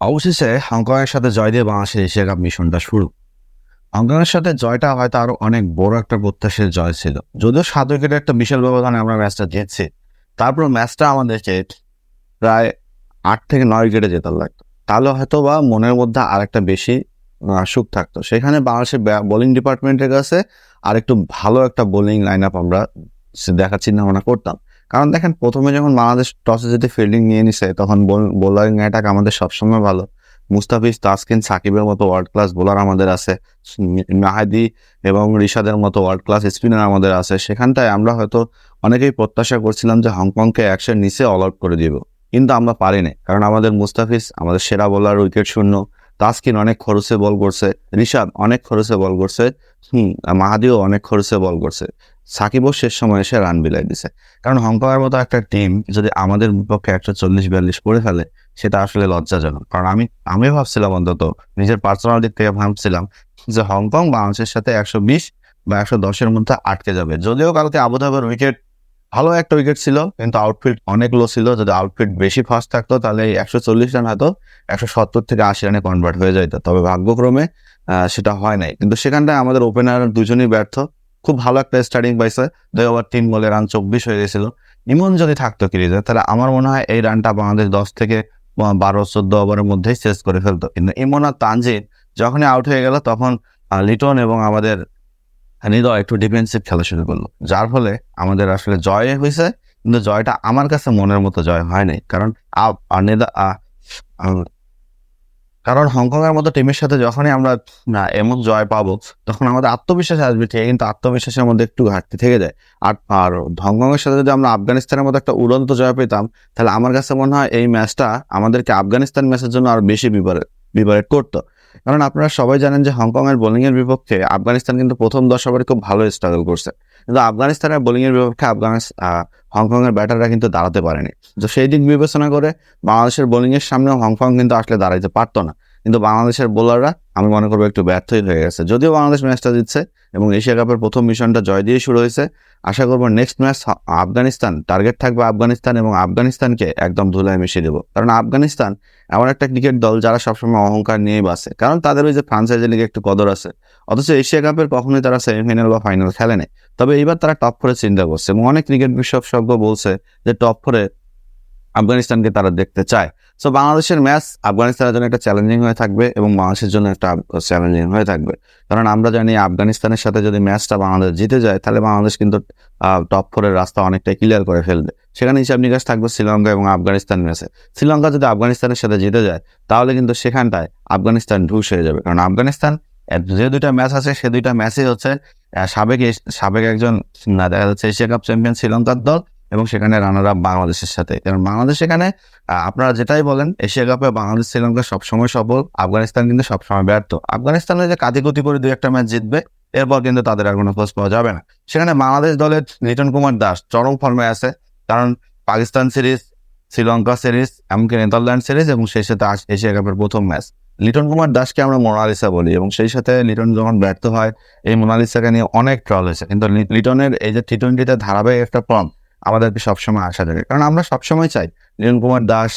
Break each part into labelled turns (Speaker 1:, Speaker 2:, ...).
Speaker 1: অবশেষে হংকংয়ের সাথে জয় দিয়ে বাংলাদেশের এশিয়া কাপ মিশনটা শুরু। হংকংয়ের সাথে জয়টা হয়তো আরও অনেক বড় একটা প্রত্যাশের জয় ছিল। যদিও সাত উইকেটের একটা বিশাল ব্যবধানে আমরা ম্যাচটা জিতছি তারপর ম্যাচটা আমাদেরকে প্রায় আট থেকে নয় উইকেটে জেতার লাগতো। তাহলে হয়তো বা মনের মধ্যে আর একটা বেশি সুখ থাকতো। সেখানে বাংলাদেশের বোলিং ডিপার্টমেন্টের কাছে আর একটু ভালো একটা বোলিং লাইন আপ আমরা দেখার চিন্তা ভাবনা করতাম। কারণ দেখেন, প্রথমে যখন বাংলাদেশ টসে যেতে ফিল্ডিং নিয়ে নিছে, তখন বোলারিং অ্যাটাক আমাদের সবসময় ভালো। মুস্তাফিজ, তাসকিন, সাকিবের মতো ওয়ার্ল্ড ক্লাস বোলার আমাদের আছে। মাহাদি এবং রিশাদের মতো ওয়ার্ল্ড ক্লাস স্পিনার আমাদের আছে। সেখানটায় আমরা হয়তো অনেকেই প্রত্যাশা করছিলাম যে হংকংকে একশোর নিচে অল আউট করে দিব। কিন্তু আমরা পারিনি। কারণ আমাদের মুস্তাফিজ, আমাদের সেরা বোলার উইকেট শূন্য। তাসকিন অনেক খরচে বল করছে। রিশাদ অনেক খরচে বল করছে। হুম, মাহাদিও অনেক খরচে বল করছে। সাকিবও শেষ সময় এসে রান বিলাই দিছে। কারণ হংকংয়ের মতো একটা টিম যদি আমাদের বিপক্ষে একশো চল্লিশ বিয়াল্লিশ করে ফেলে, সেটা আসলে লজ্জাজনক। কারণ আমি আমি ভাবছিলাম অন্তত, নিজের পার্সোনাল দিক থেকে ভাবছিলাম যে হংকং বাংলাদেশের সাথে একশো বিশ বা একশো দশের মধ্যে আটকে যাবে। যদিও কালকে আবুধাবির উইকেট ভালো একটা উইকেট ছিল, কিন্তু আউটফিট অনেক লো ছিল। যদি আউটফিট বেশি ফাস্ট থাকতো, তাহলে একশো চল্লিশ রান হয়তো একশো সত্তর থেকে আশি রানে কনভার্ট হয়ে যেত তবে ভাগ্যক্রমে সেটা হয় নাই। কিন্তু সেখানটায় আমাদের ওপেনার দুজনই ব্যর্থ। খুব ভালো একটা স্টার্টিং পাইছে। দুই ওভার তিন বলে রান চব্বিশ হয়ে গেছিল। ইমন যদি থাকতো ক্রিজে তাহলে আমার মনে হয় এই রানটা বাংলাদেশ দশ থেকে বারো, চোদ্দ ওভারের মধ্যেই শেষ করে ফেলতো। কিন্তু ইমন আর তানজিদ যখনই আউট হয়ে গেল, তখন লিটন এবং আমাদের হৃদয় একটু ডিফেন্সিভ খেলা শুরু করল। যার ফলে আমাদের আসলে জয় হয়েছে, কিন্তু জয়টা আমার কাছে মনের মতো জয় হয়নি কারণ আ- আ- কারণ হংকংয়ের মতো টিমের সাথে যখনই আমরা, না, এমন জয় পাবো, তখন আমাদের আত্মবিশ্বাস আসবে, ঠিক, কিন্তু আত্মবিশ্বাসের মধ্যে একটু ঘাটতি থেকে যায়। আর আর হংকংয়ের সাথে যদি আমরা আফগানিস্তানের মতো একটা উড়ন্ত জয় পেতাম, তাহলে আমার কাছে মনে হয় এই ম্যাচটা আমাদেরকে আফগানিস্তান ম্যাচের জন্য আরও বেশি বিপরে বিপারেট করতো। কারণ আপনারা সবাই জানেন যে হংকংয়ের বোলিংয়ের বিপক্ষে আফগানিস্তান কিন্তু প্রথম দশ ওভারে খুব ভালো স্ট্রাগল করছে। কিন্তু আফগানিস্তানের বোলিংয়ের বিপক্ষে আফগানিস্তান হংকংয়ের ব্যাটাররা কিন্তু দাঁড়াতে পারেনি। তো সেই দিক বিবেচনা করে বাংলাদেশের বোলিংয়ের এর সামনেও হংকং কিন্তু আসলে দাঁড়াইতে পারতো না। কিন্তু বাংলাদেশের বোলাররা আমি মনে করব একটু ব্যর্থই হয়ে গেছে। যদিও বাংলাদেশ ম্যাচটা জিতছে এবং এশিয়া কাপের প্রথম মিশনটা জয় দিয়ে শুরু হয়েছে, আশা করব নেক্সট ম্যাচ আফগানিস্তান টার্গেট থাকবে আফগানিস্তান এবং আফগানিস্তানকে একদম ধুলায় মিশিয়ে দেবো। কারণ আফগানিস্তান এমন একটা ক্রিকেট দল যারা সবসময় অহংকার নিয়েই বাসে। কারণ তাদের ওই যে ফ্রান্সাইজি লিগে একটু কদর আছে। অথচ এশিয়া কাপের কখনোই তারা সেমিফাইনাল বা ফাইনাল খেলে তবে এইবার তারা টপ ফোরে চিন্তা করছে এবং অনেক ক্রিকেট বিশেষজ্ঞ বলছে যে টপ ফোরে আফগানিস্তানকে তারা দেখতে চায়। সো বাংলাদেশের ম্যাচ আফগানিস্তানের জন্য একটা চ্যালেঞ্জিং হয়ে থাকবে এবং বাংলাদেশের জন্য একটা চ্যালেঞ্জিং হয়ে থাকবে। কারণ আমরা জানি আফগানিস্তানের সাথে যদি ম্যাচটা বাংলাদেশ জিতে যায়, তাহলে বাংলাদেশ কিন্তু টপ ফোরের রাস্তা অনেকটাই ক্লিয়ার করে ফেলবে। সেখানে হিসাব নিকাশ থাকবে শ্রীলঙ্কা এবং আফগানিস্তান ম্যাচে। শ্রীলঙ্কা যদি আফগানিস্তানের সাথে জিতে যায়, তাহলে কিন্তু সেখানটায় আফগানিস্তান ঢুস হয়ে যাবে। কারণ আফগানিস্তান যে দুইটা ম্যাচ আছে, সে দুইটা ম্যাচই হচ্ছে সাবেক সাবেক একজন দেখা যাচ্ছে এশিয়া কাপ চ্যাম্পিয়ন শ্রীলঙ্কার দল সেখানে রানার আপ বাংলাদেশের সাথে। কারণ বাংলাদেশ এখানে আপনারা যেটাই বলেন, এশিয়া কাপে বাংলাদেশ, শ্রীলঙ্কা সবসময় সফল, আফগানিস্তান কিন্তু সবসময় ব্যর্থ। আফগানিস্তানে যে কাতিকুতি করে দুই একটা ম্যাচ জিতবে, এরপর কিন্তু তাদের আর কোনো খোঁজ পাওয়া যাবে না। সেখানে বাংলাদেশ দলের লিটন কুমার দাস চরম ফর্মে আছে। কারণ পাকিস্তান সিরিজ, শ্রীলঙ্কা সিরিজ, এমনকি নেদারল্যান্ড সিরিজ এবং সেই সাথে এশিয়া কাপের প্রথম ম্যাচ লিটন কুমার দাসকে আমরা মোনালিসা বলি এবং সেই সাথে লিটন যখন ব্যর্থ হয়, এই মোনালিসাকে নিয়ে অনেক ট্রল হয়েছে। কিন্তু লিটনের এই যে টি টোয়েন্টিতে ধারাবাহিক একটা ফর্ম আমাদেরকে সবসময় আশা জাগে কারণ আমরা সবসময় চাই লিটন কুমার দাস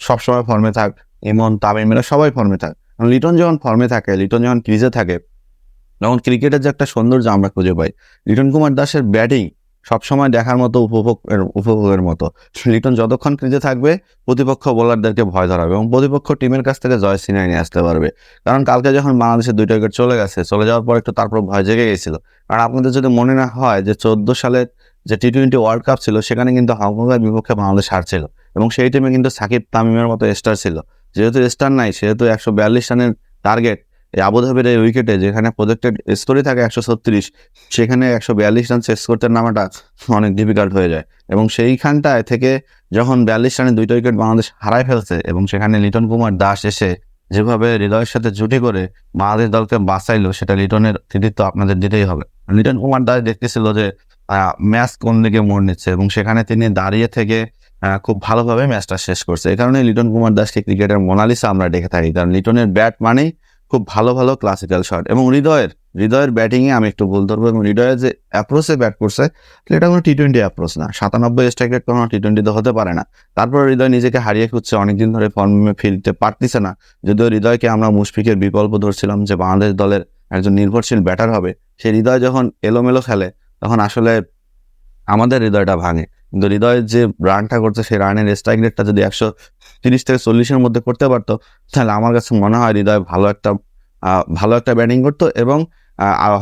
Speaker 1: সবসময় ফর্মে থাক এমন ইমন তামিমেরা সবাই ফর্মে থাক। লিটন যখন ফর্মে থাকে, লিটন যখন ক্রিজে থাকে, তখন ক্রিকেটের যে একটা সৌন্দর্য আমরা খুঁজে পাই। লিটন কুমার দাসের ব্যাটিং সবসময় দেখার মতো, উপভোগ উপভোগের মতো। লিটন যতক্ষণ ক্রিজে থাকবে, প্রতিপক্ষ বোলারদেরকে ভয় ধরাবে এবং প্রতিপক্ষ টিমের কাছ থেকে জয় সিনাই নিয়ে আসতে পারবে। কারণ কালকে যখন বাংলাদেশের দুইটা উইকেট চলে গেছে, চলে যাওয়ার পর একটু তারপর ভয় জেগে গেছিল। কারণ আপনাদের যদি মনে না হয় যে চোদ্দ সালের যে টি টোয়েন্টি ওয়ার্ল্ড কাপ ছিল, সেখানে কিন্তু হংকংয়ের বিপক্ষে বাংলাদেশ হারছিল। এবং সেই টিমে কিন্তু সাকিব তামিমের মতো স্টার ছিল। যেহেতু স্টার নাই, সেহেতু একশো বিয়াল্লিশ রানের টার্গেট এই আবুধাবির এই উইকেটে যেখানে প্রজেক্টেড স্কোরই থাকে একশো ছত্রিশ, সেখানে একশো বিয়াল্লিশ রান শেষ করতে নামাটা অনেক ডিফিকাল্ট হয়ে যায়। এবং সেইখানটায় থেকে যখন বিয়াল্লিশ রানে দুইটা উইকেট বাংলাদেশ হারায় ফেলছে, এবং সেখানে লিটন কুমার দাস এসে যেভাবে হৃদয়ের সাথে জুটি করে বাংলাদেশ দলকে বাঁচাইলো, সেটা লিটনের কৃতিত্ব আপনাদের দিতেই হবে। লিটন কুমার দাস দেখতেছিল যে ম্যাচ কোন দিকে মোড় নিচ্ছে এবং সেখানে তিনি দাঁড়িয়ে থেকে খুব ভালোভাবে ম্যাচটা শেষ করছে। এই কারণে লিটন কুমার দাসকে ক্রিকেটের মোনালিসা আমরা দেখে থাকি। কারণ লিটনের ব্যাট মানেই খুব ভালো ভালো ক্লাসিক্যাল শট এবং হৃদয়ের হৃদয়ের ব্যাটিংয়ে আমি একটু ভুল ধরবো এবং হৃদয়ের যে অ্যাপ্রোচে ব্যাট করছে এটা কোনো টি টোয়েন্টি অ্যাপ্রোচ না। সাতানব্বই স্ট্রাইক রেট কোনো টি টোয়েন্টিতে হতে পারে না। তারপর হৃদয় নিজেকে হারিয়ে খুঁজছে, অনেকদিন ধরে ফর্মে ফিরতে পারতেছে না। যদিও হৃদয়কে আমরা মুশফিকের বিকল্প ধরছিলাম যে বাংলাদেশ দলের একজন নির্ভরশীল ব্যাটার হবে, সেই হৃদয় যখন এলোমেলো খেলে তখন আসলে আমাদের হৃদয়টা ভাঙে। কিন্তু হৃদয়ের যে রানটা করছে, সেই রানের স্ট্রাইক রেটটা যদি একশো তিরিশ থেকে চল্লিশের মধ্যে করতে পারতো, তাহলে আমার কাছে মনে হয় হৃদয় ভালো একটা ভালো একটা ব্যাটিং করতো এবং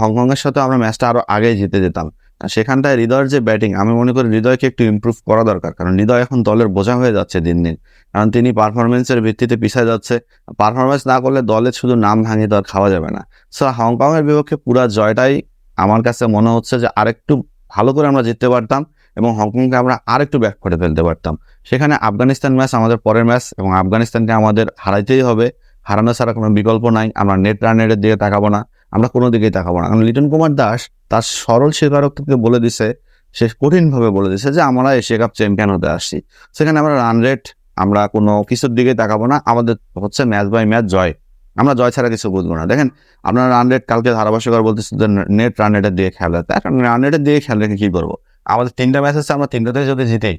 Speaker 1: হংকংয়ের সাথে আমরা ম্যাচটা আরও আগে জিতে যেতাম। সেখানটায় হৃদয়ের যে ব্যাটিং আমি মনে করি হৃদয়কে একটু ইমপ্রুভ করা দরকার। কারণ হৃদয় এখন দলের বোঝা হয়ে যাচ্ছে দিন দিন। কারণ তিনি পারফরমেন্সের ভিত্তিতে পিছিয়ে যাচ্ছে। পারফরমেন্স না করলে দলের শুধু নাম ভাঙিয়ে তো আর খাওয়া যাবে না। সো হংকংয়ের বিপক্ষে পুরা জয়টাই আমার কাছে মনে হচ্ছে যে আরেকটু ভালো করে আমরা জিততে পারতাম এবং হংকংকে আমরা আরেকটু ব্যাক করে ফেলতে পারতাম। সেখানে আফগানিস্তান ম্যাচ আমাদের পরের ম্যাচ এবং আফগানিস্তানকে আমাদের হারাইতেই হবে। হারানো ছাড়া কোনো বিকল্প নাই। আমরা নেট রানের দিকে তাকাবো না। আমরা কোনো দিকেই তাকাবো না। কারণ লিটন কুমার দাস তার সরল স্বীকারোক্তিকে বলে দিছে, সে কঠিনভাবে বলে দিছে যে আমরা এশিয়া কাপ চ্যাম্পিয়ন হতে আসছি। সেখানে আমরা রান রেট আমরা কোনো কিছুর দিকে তাকাবো না। আমাদের হচ্ছে ম্যাচ বাই ম্যাচ জয়। আমরা জয় ছাড়া কিছু বুঝব না। দেখেন, আপনার রান রেট কালকে ধারাভাষ্যকর বলতেছে যে নেট রান রেটের দিয়ে খেলে কারণ রান রেটের দিয়ে খেলে কি করব? আমাদের তিনটা ম্যাচ আছে, আমরা তিনটাতে যদি জিতেই।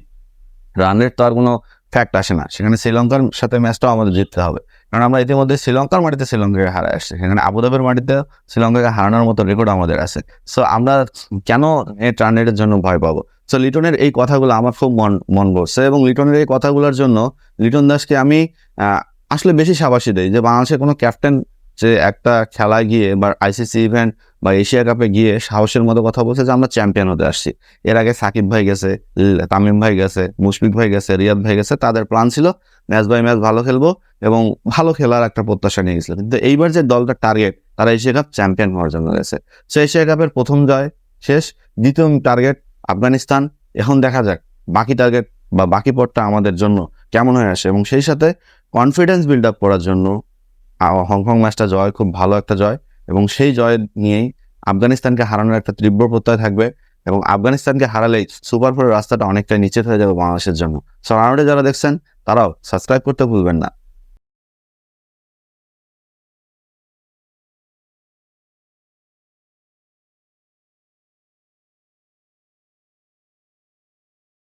Speaker 1: রান রেট তো আর কোনো ফ্যাক্ট আসে না। সেখানে শ্রীলঙ্কার সাথে ম্যাচটাও আমাদের জিততে হবে। কারণ আমরা ইতিমধ্যে শ্রীলঙ্কার মাটিতে শ্রীলঙ্কাকে হারায় আসছি। সেখানে আবুধাবির মাটিতে শ্রীলঙ্কাকে হারানোর মতো রেকর্ড আমাদের আছে। সো আমরা কেন নেট রান রেটের জন্য ভয় পাবো? সো লিটনের এই কথাগুলো আমার খুব মন মন করছে এবং লিটনের এই কথাগুলোর জন্য লিটন দাসকে আমি আসলে বেশি সাবাসী দেয় যে বাংলাদেশের কোনো ক্যাপ্টেন যে একটা খেলায় গিয়ে বা আইসিসি ইভেন্ট বা এশিয়া কাপে গিয়ে সাহসের মতো কথা বলছে যে আমরা চ্যাম্পিয়ন হতে আসছি। এর আগে সাকিব ভাই গেছে, তামিম ভাই গেছে, মুশফিক ভাই গেছে, রিয়াদ ভাই গেছে, তাদের প্ল্যান ছিল ম্যাচ বাই ম্যাচ ভালো খেলব এবং ভালো খেলার একটা প্রত্যাশা নিয়ে গেছিল। কিন্তু এইবার যে দলটা টার্গেট তারা এশিয়া কাপ চ্যাম্পিয়ন হওয়ার জন্য গেছে। সো এশিয়া কাপের প্রথম জয় শেষ, দ্বিতীয় টার্গেট আফগানিস্তান। এখন দেখা যাক বাকি টার্গেট বা বাকি পথটা আমাদের জন্য কেমন হয়ে আসে এবং সেই সাথে কনফিডেন্স বিল্ড আপ করার জন্য হংকং ম্যাচটা জয়, খুব ভালো একটা জয় এবং সেই জয় নিয়েই আফগানিস্তানকে হারানোর একটা তীব্র প্রত্যয় থাকবে এবং আফগানিস্তানকে হারালেই সুপার ফোরের রাস্তাটা অনেকটাই নিচে হয়ে যাবে বাংলাদেশের জন্য। সো রাউন্ডে যারা দেখছেন, তারাও সাবস্ক্রাইব করতে ভুলবেন না।